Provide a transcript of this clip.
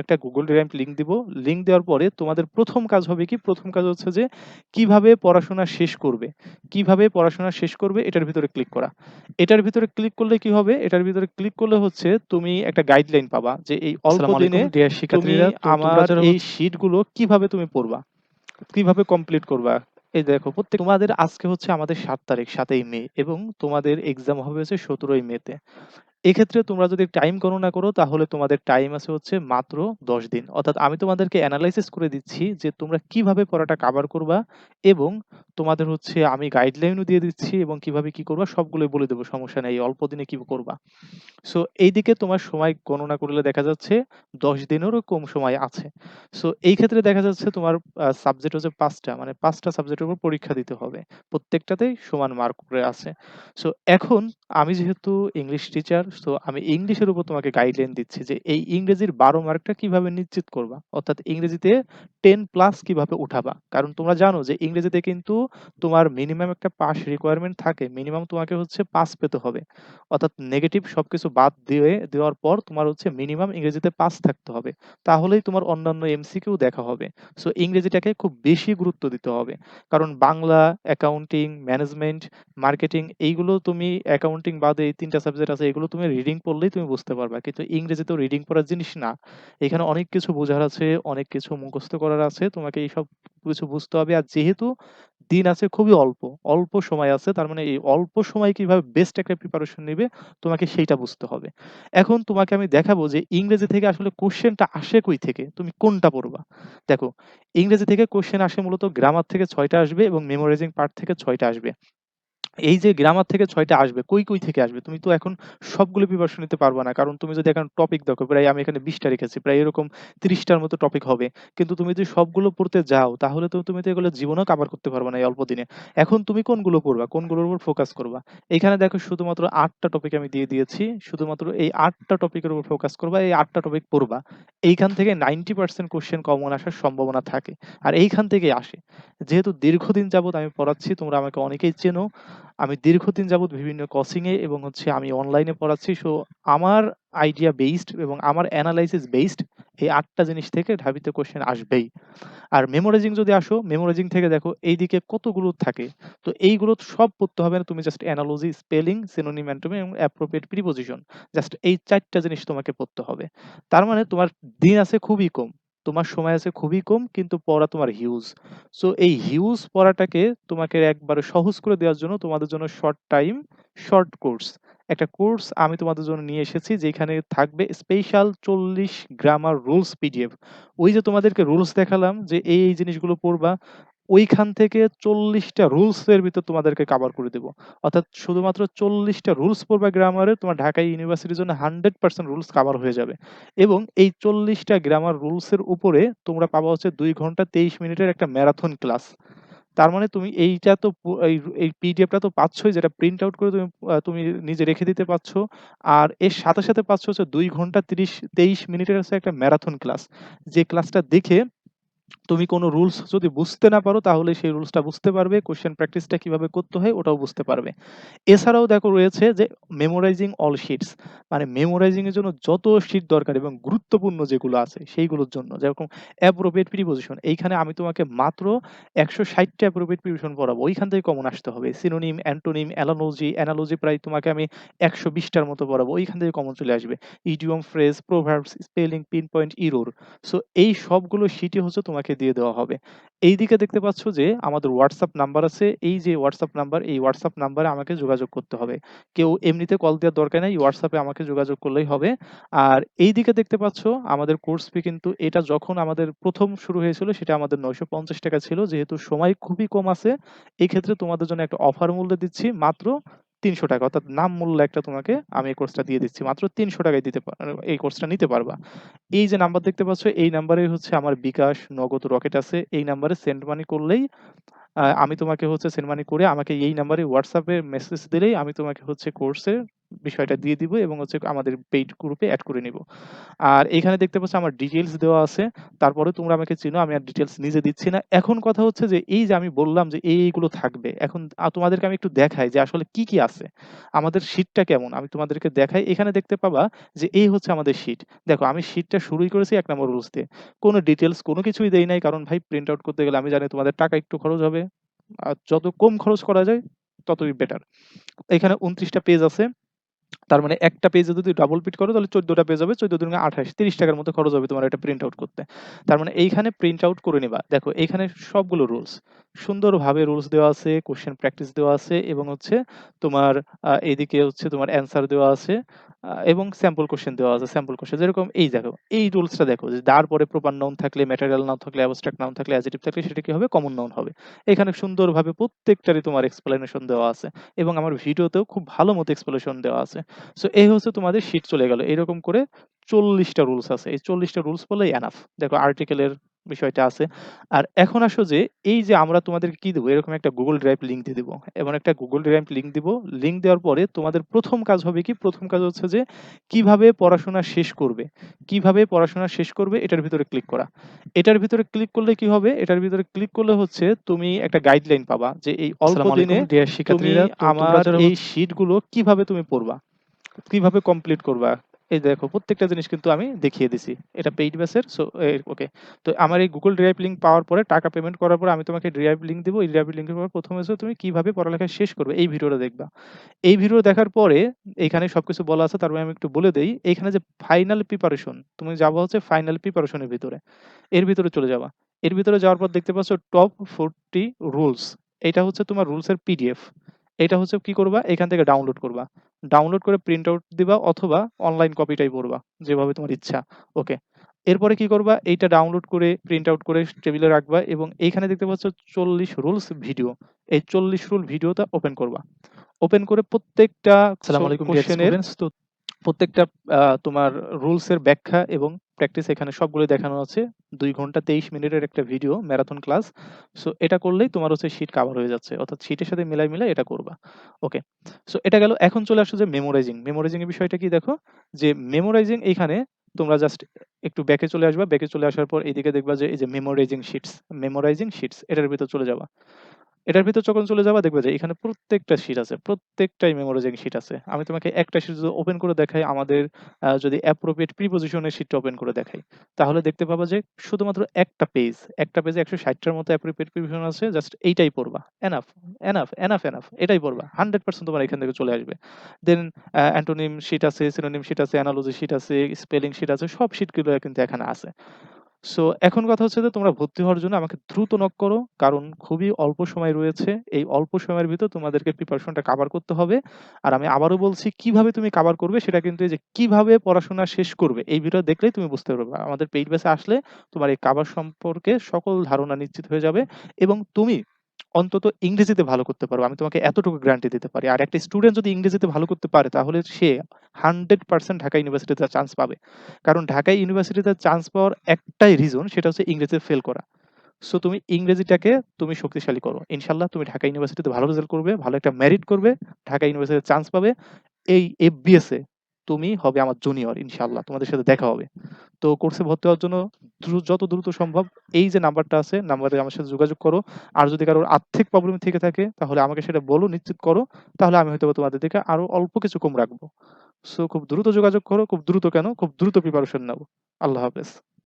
একটা Google Drive link দিব। Link দেওয়ার পরে তোমাদের ১ম কাজ হবে কি? ১ম কাজ হচ্ছে যে কীভাবে পড়াশোনা শেষ করবে? কীভাবে পড়াশোনা শেষ করবে? এটার ভিতরে ক্লিক করা। এটার ভিতরে ক্লিক করলে কি হবে? এটার ভিতরে ক্লিক করলে হচ্ছে তুমি একটা গাইডলাইন পাবা যে এই অল্প দিনে শিক্ষার্থীরা আমার এই শিটগুলো কীভাবে তুমি পড়বা? কীভাবে কমপ্লিট করবা? এই দেখো প্রত্যেক তোমাদের আজকে হচ্ছে আমাদের সাত তারিখ সাতই মে এবং তোমাদের এক্সাম হবে হচ্ছে ১৭ই মেতে। এক্ষেত্রে তোমরা যদি টাইম গণনা করো, তাহলে তোমাদের টাইম আছে হচ্ছে মাত্র ১০ দিন। অর্থাৎ আমি তোমাদেরকে অ্যানালাইসিস করে দিচ্ছি যে তোমরা কীভাবে পড়াটা কাভার করবা এবং তোমাদের হচ্ছে আমি গাইডলাইনও দিয়ে দিচ্ছি এবং কীভাবে কি করবা, সবগুলোই বলে দেবো, সমস্যা নেই। অল্প দিনে কি করবা। সো এইদিকে তোমার সময় গণনা করলে দেখা যাচ্ছে ১০ দিনেরও কম সময় আছে। সো এই ক্ষেত্রে দেখা যাচ্ছে তোমার সাবজেক্ট হচ্ছে পাঁচটা মানে পাঁচটা সাবজেক্টের উপর পরীক্ষা দিতে হবে। প্রত্যেকটাতেই সমান মার্ক করে আছে। সো এখন আমি যেহেতু ইংলিশ টিচার সো আমি ইংলিশের উপর তোমাকে গাইডলাইন দিচ্ছি যে এই ইংরেজির ১২ মার্কটা কীভাবে নিশ্চিত করবা? অর্থাৎ ইংরেজিতে 10 প্লাস কীভাবে উঠাবা? কারণ তোমরা জানো যে ইংরেজিতে কিন্তু তোমার মিনিমাম একটা পাস রিকোয়ারমেন্ট থাকে। মিনিমাম তোমাকে হচ্ছে পাস পেতে হবে। অর্থাৎ নেগেটিভ সবকিছু বাদ দিয়ে দেওয়ার পর তোমার হচ্ছে মিনিমাম ইংরেজিতে পাস থাকতে হবে। তাহলেই তোমার অন্যান্য এমসিকিউ দেখা হবে। সো ইংরেজিটাকে খুব বেশি গুরুত্ব দিতে হবে। কারণ বাংলা, অ্যাকাউন্টিং, ম্যানেজমেন্ট, মার্কেটিং এইগুলো তুমি অ্যাকাউন্টিং বাদে এই ৩ টা সাবজেক্ট আছে এগুলো তুমি রিডিং পড়লেই তুমি বুঝতে পারবা। কিন্তু ইংরেজি তো রিডিং পড়ার জিনিস না। এখানে অনেক কিছু বোঝার আছে, অনেক কিছু মুখস্থ করার আছে। তোমাকে এইসব কিছু বুঝতে হবে। আর যেহেতু দিন আছে খুবই অল্প, অল্প সময় আছে তার মানে এই অল্প সময়ে কীভাবে বেস্ট একটা প্রিপারেশন নিবে তোমাকে সেইটা বুঝতে হবে। এখন তোমাকে আমি দেখাবো যে ইংরেজি থেকে আসলে কোয়েশ্চেনটা আসে কই থেকে? তুমি কোনটা পড়বা? দেখো ইংরেজি থেকে কোশ্চেন আসে মূলত গ্রামার থেকে ৬ টা আসবে এবং মেমোরাইজিং পার্ট থেকে ৬ টা আসবে। এই যে গ্রামার থেকে ছয়টা আসবে, কই, কই থেকে আসবে? তুমি তো এখন সবগুলো প্রিপারেশন নিতে পারবে না। কারণ তুমি যদি এখন টপিক দেখো প্রায় আমি এখানে ২০ টা রেখেছি। প্রায় এরকম ৩০ টার মতো টপিক হবে। কিন্তু তুমি যদি সবগুলো পড়তে যাও তাহলে তো তুমি তো এগুলো জীবনও কভার করতে পারবে না এই অল্প দিনে। এখন তুমি কোনগুলো পড়বা? কোনগুলোর উপর ফোকাস করবা? এখানে দেখো শুধুমাত্র ৮ টা টপিক আমি দিয়ে দিয়েছি। শুধুমাত্র এই ৮ টা টপিকের উপর ফোকাস করবা। এই ৮ টা টপিক পড়বা। এইখান থেকে 90% কোশ্চেন কমন আসার সম্ভাবনা থাকে। আর এইখান থেকেই আসে। যেহেতু দীর্ঘদিন যাবৎ আমি পড়াচ্ছি, তোমরা আমাকে অনেকেই চেনো। আমি দীর্ঘদিন যাবৎ বিভিন্ন কোচিং এ এবং হচ্ছে আমি অনলাইনে পড়াচ্ছি। সো আমার আইডিয়া বেসড এবং আমার অ্যানালাইসিস বেসড এই আটটা জিনিস থেকে ঢাবিতে কোশ্চেন আসবেই। আর মেমোরাইজিং যদি আসো, মেমোরাইজিং থেকে দেখো এই এইদিকে কতগুলো থাকে। তো এইগুলো সব পড়তে হবে না। তুমি জাস্ট অ্যানালজি, স্পেলিং, সিনোনিম, এবং অ্যাপ্রোপ্রিয়েট প্রিপোজিশন। জাস্ট এই চারটা জিনিস তোমাকে পড়তে হবে। তার মানে তোমার দিন আছে খুবই কম। তোমার সময় আছে খুবই কম কিন্তু পড়া তোমার হিউজ। সো এই হিউজ পড়াটাকে তোমাকে একবারে সহজ করে দেওয়ার জন্য তোমাদের জন্য শর্ট টাইম, শর্ট কোর্স। একটা কোর্স আমি তোমাদের জন্য নিয়ে এসেছি যেখানে থাকবে স্পেশাল ৪০ গ্রামার রুলস পিডিএফ। ওই যে তোমাদেরকে রুলস দেখালাম যে এই, এই জিনিসগুলো পড়বা। ওইখান থেকে ৪০ টা রুলস এর ভিতর তোমাদেরকে কভার করে দেবো অর্থাৎ শুধুমাত্র ৪০ টা রুলস পড়বা গ্রামারের তোমার ঢাকা ইউনিভার্সিটির জন্য 100% রুলস কভার হয়ে যাবে। এবং এই চল্লিশটা গ্রামার রুলস এর উপরে তোমরা পাবা হচ্ছে দুই ঘণ্টা ২৩ মিনিটের একটা ম্যারাথন ক্লাস। তার মানে তুমি এইটা তো এই পিডিএফটা তো পাচ্ছই যেটা প্রিন্ট আউট করে তুমি তুমি নিজে রেখে দিতে পারছ। আর এর সাথে, সাথে পাচ্ছ হচ্ছে দুই ঘণ্টা ৩০ ২৩ মিনিটের হচ্ছে একটা ম্যারাথন ক্লাস। যে ক্লাসটা দেখে তুমি কোনো রুলস যদি বুঝতে না পারো তাহলে সেই রুলসটা বুঝতে পারবে। কোয়েশ্চেন প্র্যাকটিসটা কীভাবে করতে হয় ওটাও বুঝতে পারবে। এছাড়াও দেখো রয়েছে যে মেমোরাইজিং অল শিটস মানে মেমোরাইজিং এর জন্য যত শিট দরকার এবং গুরুত্বপূর্ণ যেগুলো আছে সেইগুলোর জন্য যেরকম অ্যাপ্রোপ্রিয়েট প্রিপোজিশন এইখানে আমি তোমাকে মাত্র ১৬০ টা অ্যাপ্রোপ্রিয়েট প্রিপোজিশন পড়াবো। ওইখান থেকে কমন আসতে হবে। সিনোনিম, অ্যান্টোনিম, অ্যানালজি, অ্যানালজি প্রায় তোমাকে আমি একশো বিশটার মতো পড়াবো। ওইখান থেকে কমন চলে আসবে। Idiom, phrase, proverbs, spelling, pin point, error so এই সবগুলো শিটই হচ্ছে তোমাকে দিয়ে দেওয়া হবে। এইদিকে দেখতে পাচ্ছ যে আমাদের WhatsApp নাম্বার আছে। এই যে WhatsApp নাম্বার এই WhatsApp নাম্বারে আমাকে যোগাযোগ করতে হবে। কেউ এমনিতে কল দেওয়ার দরকার নাই। এ আমাকে যোগাযোগ করলেই হবে। আর এই দিকে দেখতে পাচ্ছ আমাদের কোর্স ফি কিন্তু এটা যখন আমাদের প্রথম শুরু হয়েছিল সেটা আমাদের ৳৯৫০ ছিল। যেহেতু সময় খুবই কম আছে, এই ক্ষেত্রে তোমাদের জন্য একটা অফার মূল্য দিচ্ছি মাত্র ৳৩০০ অর্থাৎ নাম মূল্য একটা তোমাকে আমি এই কোর্সটা দিয়ে দিচ্ছি। মাত্র তিনশো টাকায় দিতে এই কোর্সটা নিতে পারবা। এই যে নাম্বার দেখতে পাচ্ছ এই নাম্বারে হচ্ছে আমার বিকাশ, নগদ, রকেট আছে। এই নাম্বারে সেন্ড মানি করলেই আমি তোমাকে হচ্ছে সেন্ড মানি করে আমাকে এই নাম্বারে হোয়াটসঅ্যাপে মেসেজ দিলেই আমি তোমাকে হচ্ছে কোর্সের বিষয়টা দিয়ে দিব এবং হচ্ছে আমাদের পেইড গ্রুপে এড করে নিব। আর এখানে দেখতে পাচ্ছ আমার ডিটেইলস দেওয়া আছে। তারপরে তোমরা আমাকে চিনো আমি আর ডিটেইলস নিজে দিচ্ছি না। এখন কথা হচ্ছে যে এই যে আমি বললাম যে এই, এইগুলো থাকবে। এখন তোমাদেরকে আমি একটু দেখাই যে আসলে কি, কি আছে। আমাদের শিটটা কেমন আমি তোমাদেরকে দেখাই। এখানে দেখতে পাবা যে এই হচ্ছে আমাদের শিট। দেখো আমি শিটটা শুরুই করেছি এক নম্বর রুলস দিয়ে। কোনো ডিটেইলস কোনো কিছুই দেই নাই। কারণ ভাই প্রিন্ট আউট করতে গেলে আমি জানি তোমাদের টাকা একটু খরচ হবে। আর যত কম খরচ করা যায় ততই বেটার। এখানে ২৯ টা পেজ আছে। তার মানে একটা পেজে যদি ডাবল পিট করো, তাহলে চোদ্দটা পেজ হবে। ১৪ দুগুণে ২৮ ৳৩০ টাকার মতো খরচ হবে তোমার এটা প্রিন্ট আউট করতে। তার মানে এইখানে প্রিন্ট আউট করে নিবা। দেখো, এইখানে সবগুলো রুলস। সুন্দরভাবে রুলস দেওয়া আছে, কোশ্চেন প্র্যাকটিস দেওয়া আছে এবং হচ্ছে তোমার আ এদিকে হচ্ছে তোমার অ্যান্সার দেওয়া আছে এবং স্যাম্পল কোয়েশ্চেন দেওয়া আছে। স্যাম্পল কোশ্চেন যেরকম এই দেখো, এই রুলসটা দেখো যে তারপরে প্রপার নাউন থাকলে, ম্যাটেরিয়াল নাউন থাকলে, অ্যাবস্ট্রাক্ট নাউন থাকলে, অ্যাডজেক্টিভ থাকলে সেটা কি হবে? কমন নাউন হবে। এখানে সুন্দরভাবে প্রত্যেকটারই তোমার এক্সপ্লেনেশন দেওয়া আছে এবং আমার ভিডিওতেও খুব ভালো মতো এক্সপ্লেনেশন দেওয়া আছে। সো এই হচ্ছে তোমাদের শিট চলে গেল। এরকম করে চল্লিশটা রুলস আছে। এই চল্লিশটা রুলস বললেই এনাফ। দেখো আর্টিকেলের বিষয়টা আছে। আর এখন আসো যে এই যে আমরা তোমাদেরকে কি দেব? এরকম একটা Google Drive লিংক দিয়ে দিব। এমন একটা Google Drive লিংক দিব। লিংক দেওয়ার পরে তোমাদের ১ম কাজ হবে কি? ১ম কাজ হচ্ছে যে কীভাবে পড়াশোনা শেষ করবে? কীভাবে পড়াশোনা শেষ করবে? এটার ভিতরে ক্লিক করা। এটার ভিতরে ক্লিক করলে কি হবে? এটার ভিতরে ক্লিক করলে হচ্ছে তুমি একটা গাইডলাইন পাবা যে এই অল্প দিনে। আমার এই শিটগুলো কীভাবে তুমি পড়বা? কীভাবে কমপ্লিট করবা? এই দেখো, প্রত্যেকটা জিনিস কিন্তু আমি দেখিয়ে দিছি। এটা পেইড ব্যাচের সো ওকে। তো আমার এই গুগল Drive লিংক পাওয়ার পরে, টাকা পেমেন্ট করার পরে আমি তোমাকে ড্রাইভ লিংক দেবো এই ড্রাইভ লিংকের পর প্রথমে তুমি কীভাবে পড়ালেখা শেষ করবে, এই ভিডিওটা দেখবা। এই ভিডিও দেখার পরে এইখানে সবকিছু বলা আছে, তারপরে আমি একটু বলে দেই। এইখানে যে ফাইনাল প্রিপারেশন তুমি যাব হচ্ছে ফাইনাল প্রিপারেশন এর ভিতরে। এর ভিতরে চলে যাবা। এর ভিতরে যাওয়ার পর দেখতে পাচ্ছ টপ 40 রুলস। এটা হচ্ছে তোমার রুলসের পিডিএফ। এটা হচ্ছে কি করবা? এখান থেকে ডাউনলোড করবা। ডাউনলোড করে প্রিন্ট আউট দিবা অথবা অনলাইন কপিটাই পড়বা। যেভাবে তোমার ইচ্ছা। ওকে। এরপরে কি করবা? এইটা ডাউনলোড করে প্রিন্ট আউট করে টেবিলে রাখবা এবং এইখানে দেখতে পাচ্ছ ৪০ রুলস ভিডিও। এই ৪০ রুল ভিডিওটা ওপেন করবা। ওপেন করে প্রত্যেকটা আসসালামু প্রত্যেকটা তোমার রুলস এর ব্যাখ্যা এবং প্র্যাকটিস এখানে সবগুলোই দেখানো আছে। ২ ঘণ্টা ২৩ মিনিটের একটা ভিডিও ম্যারাথন ক্লাস। সো এটা করলেই তোমার হচ্ছে শিট কভার হয়ে যাচ্ছে। অর্থাৎ শিটের সাথে মিলায়, মিলায় এটা করবা। ওকে। সো এটা গেল। এখন চলে আসো যে মেমোরাইজিং। মেমোরাইজিং এর বিষয়টা কি দেখো? যে মেমোরাইজিং এখানে তোমরা জাস্ট একটু ব্যাকে চলে আসবা। ব্যাকে চলে আসার পর এইদিকে দেখবা যে এই যে মেমোরাইজিং শিটস, মেমোরাইজিং শিটস এটার ভিতর চলে যাবা। এটার ভিতর যখন চলে যাবা দেখবা যে এখানে প্রত্যেকটা শিট আছে। প্রত্যেকটাই মেমোরাইজিং শিট আছে। আমি তোমাকে একটা শিট যদি ওপেন করে দেখাই আমাদের যদি অ্যাপ্রোপ্রিয়েট প্রিপোজিশন এর শিটটা ওপেন করে দেখাই। তাহলে দেখতে পাবা যে শুধুমাত্র একটা পেজ, একটা পেজে ১৬০ টার মতো অ্যাপ্রোপ্রিয়েট প্রিপোজিশন আছে। জাস্ট এইটাই পড়বা। এনাফ, এনাফ, এনাফ, এনাফ এটাই পড়বা। 100% তোমার এখান থেকে চলে আসবে। দেন অ্যান্টোনিম শিট আছে, সিনোনিম শিট আছে, অ্যানালজি শিট আছে, স্পেলিং শিট আছে। সব শিটগুলো কিন্তু এখানে আছে। সো এখন কথা হচ্ছে যে তোমরা ভর্তি হওয়ার জন্য আমাকে দ্রুত নক করো। কারণ খুবই অল্প সময় রয়েছে। এই অল্প সময়ের ভিতর তোমাদেরকে প্রিপারেশনটা কভার করতে হবে। আর আমি আবারও বলছি, কীভাবে তুমি কভার করবে সেটা কিন্তু এই যে কীভাবে পড়াশোনা শেষ করবে, এই ভিডিও দেখলেই তুমি বুঝতে পারবে আমাদের পেইড ব্যাচে আসলে তোমার এই কভার সম্পর্কে সকল ধারণা নিশ্চিত হয়ে যাবে এবং তুমি অন্তত ইংরেজিতে ভালো করতে পারবা। আমি তোমাকে এতটুকু গ্যারান্টি দিতে পারি। আর একটা স্টুডেন্ট যদি ইংরেজিতে ভালো করতে পারে তাহলে সে 100% ঢাকা ইউনিভার্সিটিতে চান্স পাবে। কারণ ঢাকা ইউনিভার্সিটিতে চান্স পাওয়ার একটাই রিজন সেটা হচ্ছে ইংরেজিতে ফেল করা। সো তুমি ইংরেজিটাকে তুমি শক্তিশালী করো। ইনশাল্লাহ তুমি ঢাকা ইউনিভার্সিটিতে ভালো রেজাল্ট করবে, ভালো একটা মেরিট করবে, ঢাকা ইউনিভার্সিটিতে চান্স পাবে। এই এফবিএস তুমি হবে আমার জুনিয়র ইনশাল্লাহ তোমাদের সাথে দেখা হবে। তো কোর্সে ভর্তি হওয়ার জন্য যত দ্রুত সম্ভব এই যে নাম্বারটা আছে নাম্বারে আমার সাথে যোগাযোগ করো। আর যদি কারোর আর্থিক প্রবলেম থেকে থাকে তাহলে আমাকে সেটা বলো, নিশ্চিত করো। তাহলে আমি হয়তো তোমাদের থেকে আরও অল্প কিছু কম রাখব। সো খুব দ্রুত যোগাযোগ করো। খুব দ্রুত কেন? খুব দ্রুত প্রিপারেশন নাও। আল্লাহ হাফেজ।